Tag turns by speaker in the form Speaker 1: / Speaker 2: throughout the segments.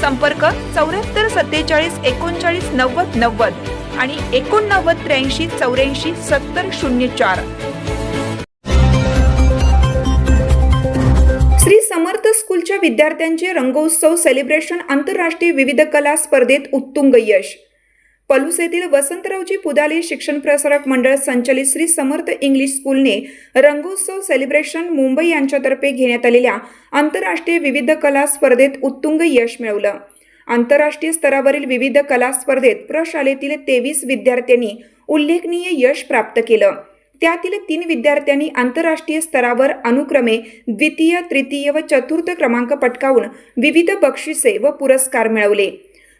Speaker 1: संपर्क चौऱ्याहत्तर सत्तेचाळीस एकोणचाळीस नव्वद नव्वद आणि एकोणनव्वद त्र्याऐंशी चौऱ्याऐंशी सत्तर शून्य चार. श्री समर्थ स्कूलच्या विद्यार्थ्यांचे रंगोत्सव सेलिब्रेशन आंतरराष्ट्रीय विविध कला स्पर्धेत उत्तुंग यश. पलूस येथील वसंतरावजी पुदाले शिक्षण प्रसारक मंडळ संचलित श्री समर्थ इंग्लिश स्कूलने रंगोत्सव सेलिब्रेशन मुंबई यांच्यातर्फे घेण्यात आलेल्या आंतरराष्ट्रीय विविध कला स्पर्धेत उत्तुंग यश मिळवलं. आंतरराष्ट्रीय स्तरावरील विविध कला स्पर्धेत प्रशालेतील तेवीस विद्यार्थ्यांनी उल्लेखनीय यश प्राप्त केलं. त्यातील तीन विद्यार्थ्यांनी आंतरराष्ट्रीय स्तरावर अनुक्रमे द्वितीय तृतीय व चतुर्थ क्रमांक पटकावून विविध बक्षिसे व पुरस्कार मिळवले.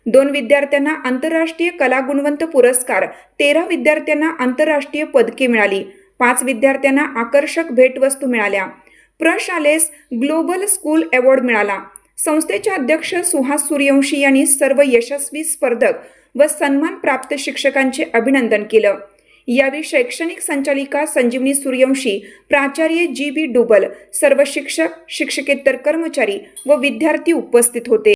Speaker 1: दोन विद्यार्थ्यांना आंतरराष्ट्रीय कलागुणवंत पुरस्कार तेरा विद्यार्थ्यांना आंतरराष्ट्रीय पदके मिळाली पाच विद्यार्थ्यांना आकर्षक भेटवस्तू मिळाल्या. प्रशालेस ग्लोबल स्कूल अवॉर्ड मिळाला. संस्थेचे अध्यक्ष सुहास सूर्यवंशी यांनी सर्व यशस्वी स्पर्धक व सन्मान प्राप्त शिक्षकांचे अभिनंदन केलं. यावेळी शैक्षणिक संचालिका संजीवनी सूर्यवंशी प्राचार्य जी बी डुबल सर्व शिक्षक शिक्षकेतर कर्मचारी व विद्यार्थी उपस्थित होते.